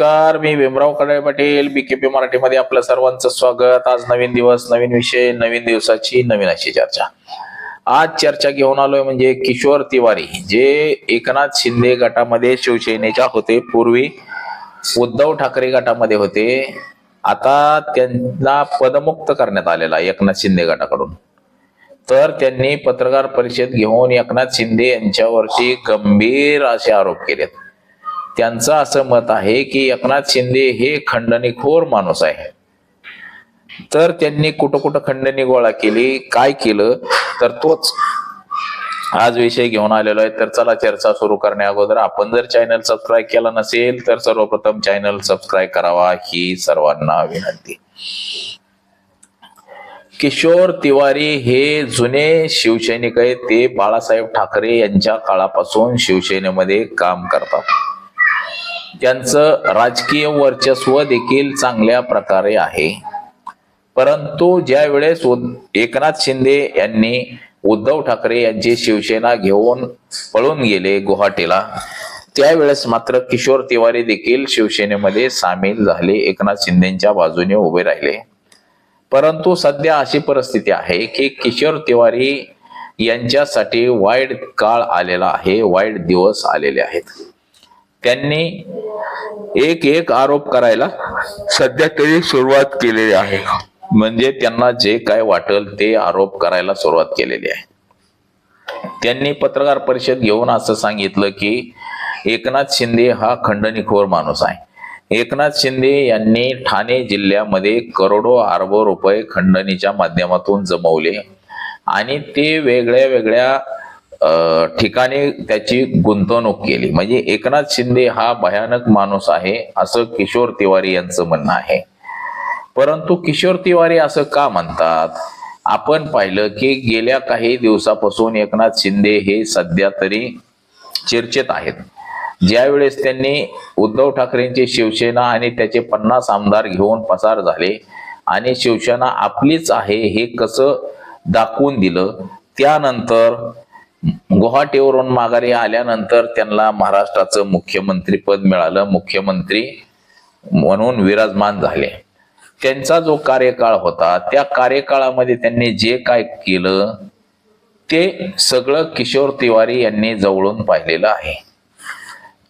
नमस्कार मी भीमराव कडळे पाटील बीकेपी मराठीमध्ये आपलं सर्वांचं स्वागत. आज नवीन दिवस नवीन विषय नवीन दिवसाची नवीन अशी चर्चा. आज चर्चा घेऊन आलोय म्हणजे किशोर तिवारी जे एकनाथ शिंदे गटामध्ये शिवसेनेच्या होते. पूर्वी उद्धव ठाकरे गटामध्ये होते. आता त्यांना पदमुक्त करण्यात आलेला आहे एकनाथ शिंदे गटाकडून. तर त्यांनी पत्रकार परिषद घेऊन एकनाथ शिंदे यांच्यावरती गंभीर असे आरोप केलेत. त्यांचं असं मत आहे की एकनाथ शिंदे हे खंडणीखोर माणूस आहे. तर त्यांनी कुठं कुठं खंडणी गोळा केली काय केलं तर तोच आज विषय घेऊन आलेलो आहे. तर चला चर्चा सुरू करण्या अगोदर. आपण जर चॅनल सबस्क्राईब केला नसेल तर सर्वप्रथम चॅनल सबस्क्राईब करावा ही सर्वांना विनंती. किशोर तिवारी हे जुने शिवसैनिक आहेत. ते बाळासाहेब ठाकरे यांच्या काळापासून शिवसेनेमध्ये काम करतात. त्यांचं राजकीय वर्चस्व देखील चांगल्या प्रकारे आहे. परंतु ज्या वेळेस एकनाथ शिंदे यांनी उद्धव ठाकरे यांची शिवसेना घेऊन पळून गेले गुवाहाटीला त्यावेळेस मात्र किशोर तिवारी देखील शिवसेनेमध्ये सामील झाले एकनाथ शिंदेच्या बाजूने उभे राहिले. परंतु सध्या अशी परिस्थिती आहे की किशोर तिवारी यांच्यासाठी वाईट काळ आलेला आहे वाईट दिवस आलेले आहेत. त्यांनी एक एक आरोप करायला सध्या तरी सुरुवात केलेली आहे. म्हणजे त्यांना जे काय वाटेल ते आरोप करायला सुरुवात केलेली आहे. त्यांनी पत्रकार परिषद घेऊन असं सांगितलं की एकनाथ शिंदे हा खंडणीखोर माणूस आहे. एकनाथ शिंदे यांनी ठाणे जिल्ह्यामध्ये करोडो अरबो रुपये खंडणीच्या माध्यमातून जमवले आणि ते वेगळ्या वेगळ्या ठिकाणी त्याची गुंतवणूक केली. म्हणजे एकनाथ शिंदे हा भयानक माणूस आहे असं किशोर तिवारी यांचं म्हणणं आहे. परंतु किशोर तिवारी असं का म्हणतात? आपण पाहिलं की गेल्या काही दिवसापासून एकनाथ शिंदे हे सध्या तरी चर्चेत आहेत. ज्यावेळेस त्यांनी उद्धव ठाकरेंची शिवसेना आणि त्याचे पन्नास आमदार घेऊन पसार झाले आणि शिवसेना आपलीच आहे हे कसं दाखवून दिलं त्यानंतर गुवाहाटीवरून माघारी आल्यानंतर त्यांना महाराष्ट्राचं मुख्यमंत्री पद मिळालं. मुख्यमंत्री म्हणून विराजमान झाले. त्यांचा जो कार्यकाळ होता त्या कार्यकाळामध्ये त्यांनी जे काय केलं ते सगळं किशोर तिवारी यांनी जवळून पाहिलेलं आहे.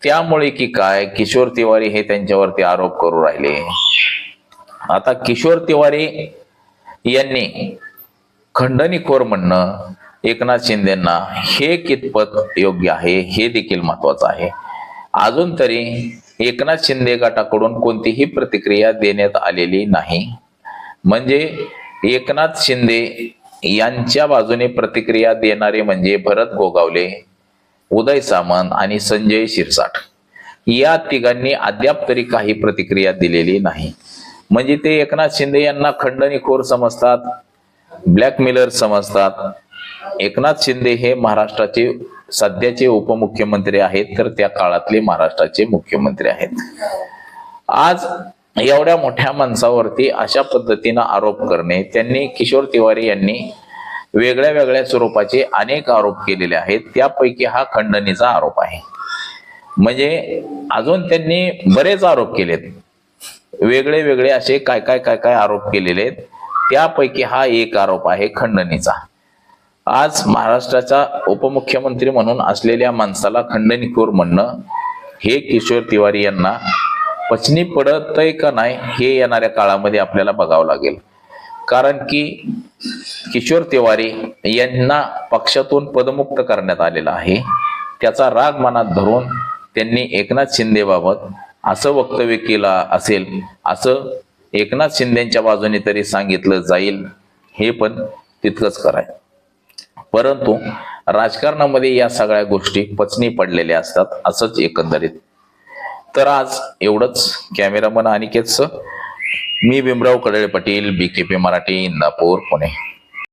त्यामुळे की काय किशोर तिवारी हे त्यांच्यावरती आरोप करू राहिले. आता किशोर तिवारी यांनी खंडणीखोर म्हणणं एकनाथ शिंदेना हे कितपत योग्य आहे हे देखील महत्वाचं आहे. अजून तरी एकनाथ शिंदे गटाकडून कोणतीही प्रतिक्रिया देण्यात आलेली नाही. म्हणजे एकनाथ शिंदे यांच्या बाजूने प्रतिक्रिया देणारे म्हणजे भरत गोगावले उदय सामंत आणि संजय शिरसाट. या तिघांनी अद्याप तरी काही प्रतिक्रिया दिलेली नाही. म्हणजे ते एकनाथ शिंदे यांना खंडणीखोर समजतात ब्लॅकमेलर समजतात एकनाथ शिंदे हे महाराष्ट्राचे सध्याचे उपमुख्यमंत्री आहेत तर त्या काळातले महाराष्ट्राचे मुख्यमंत्री आहेत. आज एवढ्या मोठ्या माणसावरती अशा पद्धतीनं आरोप करणे त्यांनी किशोर तिवारी यांनी वेगळ्या वेगळ्या स्वरूपाचे अनेक आरोप केलेले आहेत त्यापैकी हा खंडणीचा आरोप आहे. म्हणजे अजून त्यांनी बरेच आरोप केलेत. वेगळे वेगळे असे काय काय काय काय आरोप केलेले आहेत त्यापैकी हा एक आरोप आहे खंडणीचा. आज महाराष्ट्राचा उपमुख्यमंत्री म्हणून असलेल्या माणसाला खंडणीखोर म्हणणं हे किशोर तिवारी यांना पचनी पडत आहे का नाही हे येणाऱ्या काळामध्ये आपल्याला बघावं लागेल. कारण की किशोर तिवारी यांना पक्षातून पदमुक्त करण्यात आलेला आहे. त्याचा राग मनात धरून त्यांनी एकनाथ शिंदेबाबत असं वक्तव्य केलं असेल असं एकनाथ शिंदेच्या बाजूने तरी सांगितलं जाईल हे पण तितकंच कराय परंतु राजकारणामध्ये या सगळ्या गोष्टी पचनी पडलेल्या असतात असंच एकंदरीत. तर आज एवढंच. कॅमेरामन अनिकेतचं. मी भीमराव कडळे पाटील पी मराठी इंदापूर पुणे.